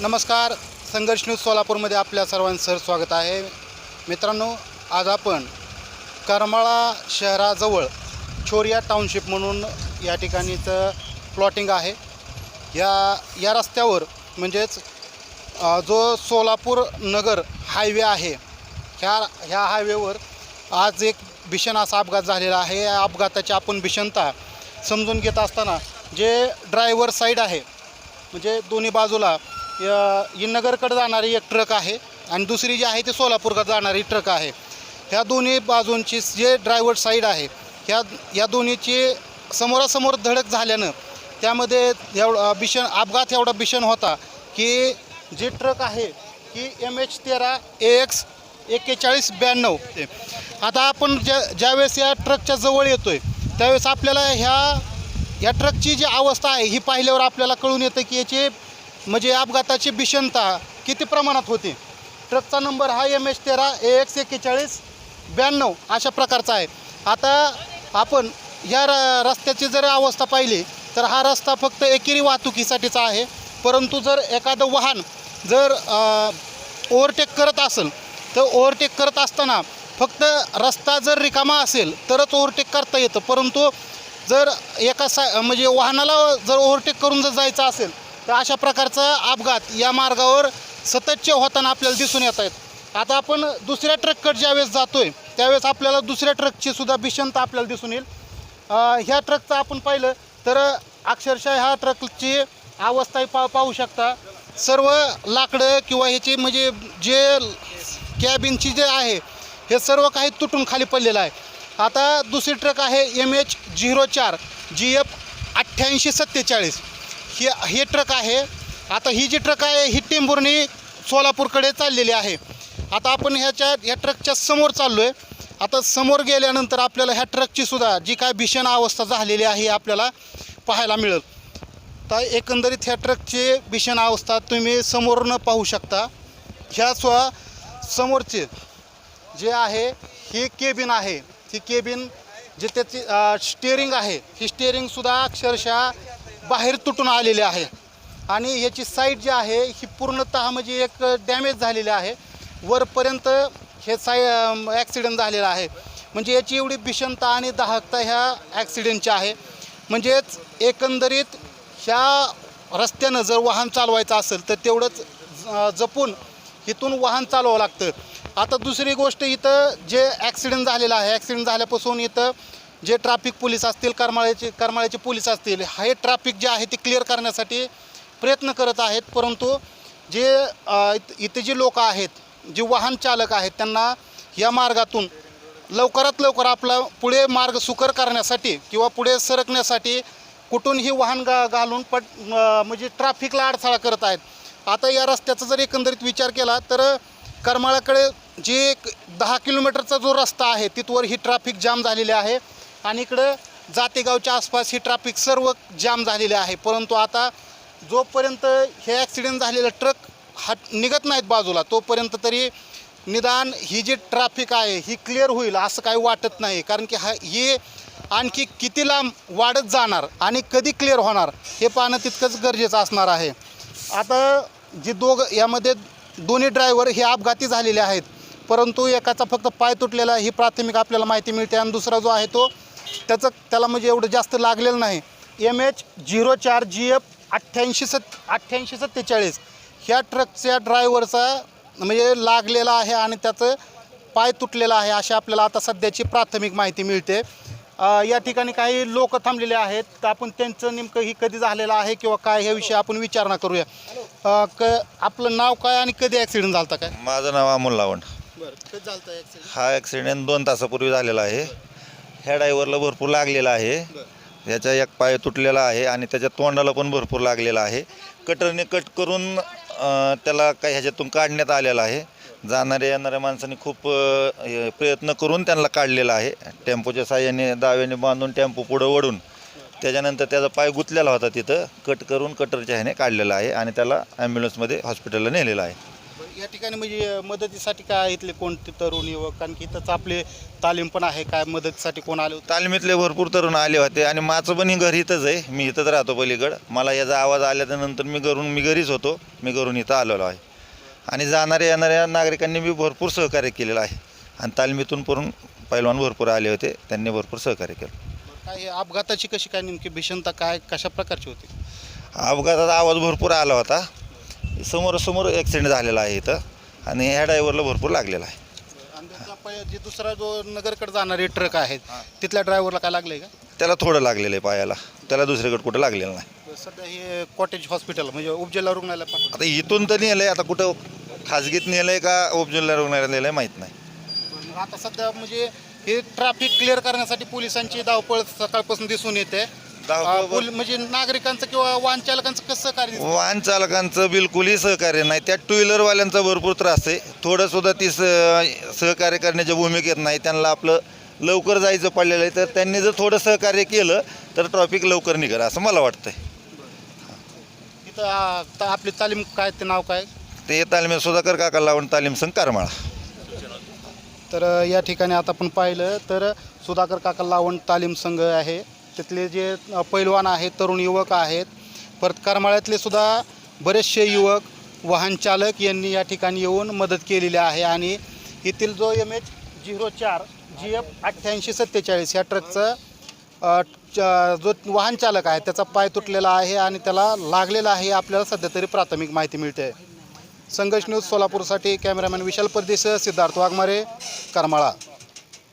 नमस्कार संघर्ष न्यूज सोलापूरमध्ये आपल्या सर्वांचं स्वागत आहे. मित्रांनो आज आपण करमाळा शहराजवळ छोरिया टाउनशिप म्हणून या ठिकाणीचं प्लॉटिंग आहे. या या रस्त्यावर म्हणजेच जो सोलापूर नगर हायवे आहे ह्या ह्या हायवेवर आज एक भीषण असा अपघात झालेला आहे. या अपघाताची आपण भीषणता समजून घेत असताना जे ड्रायव्हर साईड आहे म्हणजे दोन्ही बाजूला य- जाणारी एक ट्रक आहे आणि दुसरी जी आहे ती सोलापूरकडे जाणारी ट्रक आहे. ह्या दोन्ही बाजूंची जे ड्रायव्हर साईड आहे ह्या या दोन्हीची समोरासमोर धडक झाल्यानं त्यामध्ये एवढा भीषण अपघात एवढा भीषण होता की जी ट्रक आहे की एम एच तेरा ए एक्स एक्केचाळीस ब्याण्णव. आता आपण ज्या ज्यावेळेस या ट्रकच्या जवळ येतो आहे त्यावेळेस आपल्याला ह्या या ट्रकची जी अवस्था आहे ही पाहिल्यावर आपल्याला कळून येतं की याचे म्हणजे अपघाताची भीषणता किती प्रमाणात होती? ट्रकचा नंबर हा एम एच तेरा ए एक्स एक्केचाळीस ब्याण्णव अशा प्रकारचा आहे. आता आपण या र रस्त्याची जर अवस्था पाहिली तर हा रस्ता फक्त एकेरी वाहतुकीसाठीचा आहे. परंतु जर एखादं वाहन जर ओव्हरटेक करत असेल तर ओव्हरटेक करत असताना फक्त रस्ता जर रिकामा असेल तरच ओव्हरटेक करता येतं. परंतु जर एका सा म्हणजे वाहनाला जर ओव्हरटेक करून जर जायचं असेल तर अशा प्रकारचा अपघात या मार्गावर सततचे होताना आपल्याला दिसून येत आहेत. आता आपण दुसऱ्या ट्रककडे ज्यावेळेस जातो आहे त्यावेळेस आपल्याला दुसऱ्या ट्रकची सुद्धा भीषणता आपल्याला दिसून येईल. ह्या ट्रकचं आपण पाहिलं तर अक्षरशः ह्या ट्रकची अवस्थाही पा पाहू शकता. सर्व लाकडं किंवा ह्याचे म्हणजे जे कॅबिनची जे आहे हे सर्व काही तुटून खाली पडलेलं आहे. आता दुसरी ट्रक आहे एम एच झिरो चार जी एफ अठ्ठ्याऐंशी सत्तेचाळीस. ही हे ट्रक आहे. आता ही जी ट्रक आहे ही टेंभुर्णी सोलापूरकडे चाललेली आहे. आता आपण ह्याच्या ह्या ट्रकच्या समोर चाललो आहे आता समोर गेल्यानंतर आपल्याला ह्या ट्रकची सुद्धा जी काय भीषण अवस्था झालेली आहे ही आपल्याला पाहायला मिळेल. तर एकंदरीत ह्या ट्रकची भीषण अवस्था तुम्ही समोरनं पाहू शकता. ह्या स्व समोरचे जे आहे ही केबिन आहे. ही केबिन जे त्याची स्टेअरिंग आहे ही स्टेअरिंगसुद्धा अक्षरशः बाहेर तुटून आलेली आहे. आणि याची साईड जी आहे ही पूर्णतः म्हणजे एक डॅमेज झालेली आहे. वरपर्यंत हे साय ॲक्सिडेंट झालेला आहे. म्हणजे याची एवढी भीषणता आणि दाहकता ह्या ॲक्सिडेंटची आहे. म्हणजेच एकंदरीत ह्या रस्त्यानं जर वाहन चालवायचं असेल तर तेवढंच ज- जपून इथून वाहन चालवावं लागतं. आता दुसरी गोष्ट इथं जे ॲक्सिडेंट झालेला आहे ॲक्सिडेंट झाल्यापासून इथं जे ट्रॅफिक पोलीस असतील करमाळ्याचे करमाळ्याचे पोलीस असतील हे ट्रॅफिक जे आहे ते क्लिअर करण्यासाठी प्रयत्न करत आहेत. परंतु जे इथे जे लोक आहेत जे वाहन चालक आहेत त्यांना या मार्गातून लवकरात लवकर आपला पुढे मार्ग सुकर करण्यासाठी किंवा पुढे सरकण्यासाठी कुठूनही वाहन गा घालून पट म्हणजे ट्रॅफिकला अडथळा करत आहेत. आता या रस्त्याचा जर एकंदरीत विचार केला तर करमाळाकडे जे एक दहा किलोमीटरचा जो रस्ता आहे तिथवर ही ट्रॅफिक जाम झालेली आहे. आणि इकडं जातेगावच्या आसपास ही ट्रॅफिक सर्व जाम झालेली आहे. परंतु आता जोपर्यंत हे ॲक्सिडेंट झालेलं ट्रक हट निघत नाहीत बाजूला तोपर्यंत तरी निदान ही जी ट्रॅफिक आहे ही क्लिअर होईल असं काही वाटत नाही. कारण की हा हे आणखी किती लांब वाढत जाणार आणि कधी क्लिअर होणार हे पाहणं तितकंच गरजेचं असणार आहे. आता जी दोघ यामध्ये दोन्ही ड्रायव्हर हे अपघाती झालेले आहेत. परंतु एकाचा फक्त पाय तुटलेला ही प्राथमिक आपल्याला माहिती मिळते. आणि दुसरा जो आहे तो त्याचं त्याला म्हणजे एवढं जास्त लागलेलं नाही. एम एच झिरो चार जी एफ अठ्ठ्याऐंशी सत् अठ्ठ्याऐंशी सत्तेचाळीस. ह्या ट्रकच्या ड्रायव्हरचा म्हणजे लागलेला आहे आणि त्याचं पाय तुटलेला आहे अशी आपल्याला आता सध्याची प्राथमिक माहिती मिळते. या ठिकाणी काही लोक थांबलेले आहेत. तर आपण त्यांचं नेमकं ही कधी झालेलं आहे किंवा काय ह्याविषयी आपण विचारणा करूया. क आपलं नाव काय आणि कधी ॲक्सिडेंट झाला काय? माझं नाव अमोल लावण बरं कधी झालं हा ॲक्सिडेंट दोन तासापूर्वी झालेला आहे. ह्या ड्रायव्हरला भरपूर लागलेला आहे. ह्याचा एक पाय तुटलेला आहे आणि त्याच्या तोंडाला पण भरपूर लागलेला आहे. कटरने कट करून अं, त्याला काही ह्याच्यातून काढण्यात आलेला आहे. जाणाऱ्या येणाऱ्या माणसांनी खूप अं, हे प्रयत्न करून त्यांना काढलेला आहे. टेम्पोच्या साह्याने दाव्याने बांधून टेम्पो पुढं ओढून त्याच्यानंतर त्याचा पाय गुंतलेला होता तिथं. कट करून कटरच्या ह्याने काढलेला आहे आणि त्याला ॲम्ब्युलन्समध्ये हॉस्पिटलला नेलेला आहे. या ठिकाणी म्हणजे मदतीसाठी काय इथले कोणते तरुण युवक? कारण की इथंच आपले तालीम पण आहे काय मदतीसाठी कोण आले होते? तालमीतले भरपूर तरुण आले होते आणि माझं पण ही घर इथंच आहे. मी इथंच राहतो पलीकड. मला याचा आवाज आल्याच्यानंतर मी घरून मी घरीच होतो. मी घरून इथं आलेलो आहे. आणि जाणाऱ्या येणाऱ्या नागरिकांनी बी भरपूर सहकार्य केलेलं आहे. आणि तालमीतून पण पैलवान भरपूर आले होते. त्यांनी भरपूर सहकार्य केलं. काय हे अपघाताची कशी काय नेमकी भीषणता काय कशा प्रकारची होती? अपघाताचा आवाज भरपूर आला होता. समोरासमोर ॲक्सिडेंट झालेला आहे इथं आणि ह्या ड्रायव्हरला भरपूर लागलेला आहे. आणि त्यातला जे दुसरा जो नगरकडे जाणारे ट्रक आहेत तिथल्या ड्रायव्हरला काय लागलंय का? त्याला थोडं लागलेलं आहे पायाला. त्याला दुसरीकडे कुठं लागलेलं नाही. सध्या हे कॉटेज हॉस्पिटल म्हणजे उपजिल्हा रुग्णालय पाठवलं. आता इथून तर नेलं आहे आता कुठं खाजगीत नेलं आहे का उपजिल्हा रुग्णालयात नेलं आहे माहीत नाही. मग आता सध्या म्हणजे हे ट्रॅफिक क्लिअर करण्यासाठी पोलिसांची धावपळ सकाळपासून दिसून येते. धावपळ अं, पोल- म्हणजे नागरिकांचं किंवा वाहन चालकांचं कसं कार्य दिसतं? वाहन चालकांचं बिलकुलही सहकार्य नाही. त्या टू व्हीलरवाल्यांचा भरपूर त्रास आहे. थोडं सुद्धा ती सहकार्य करण्याच्या भूमिकेत नाही. त्यांना आपलं लवकर जायचं पडलेलं आहे. तर त्यांनी जर थोडं सहकार्य केलं तर ट्रॉफिक लवकर निघेल असं मला वाटतंय. इथं आ, ता- आपली तालीम काय ते नाव काय? ते तालीम सुधाकर काका लावून तालीम संघ करमाळा. तर या ठिकाणी आता आपण पाहिलं तर सुधाकर काका लावण तालीम संघ आहे. तिथले जे पैलवान आहेत तरुण युवक आहेत परत करमाळ्यातले सुद्धा बरेचसे युवक वाहन चालक यांनी या ठिकाणी येऊन मदत केलेली आहे आणि येथील जो एम एच झिरो चार जी एफ अठ्ठ्याऐंशी सत्तेचाळीस या ट्रकचं च- जो वाहन चालक आहे त्याचा पाय तुटलेला आहे आणि त्याला लागलेला आहे आपल्याला सध्या तरी प्राथमिक माहिती मिळते. संघर्ष न्यूज सोलापूरसाठी कॅमेरामॅन विशाल परदेश सिद्धार्थ वाघमारे करमाळा.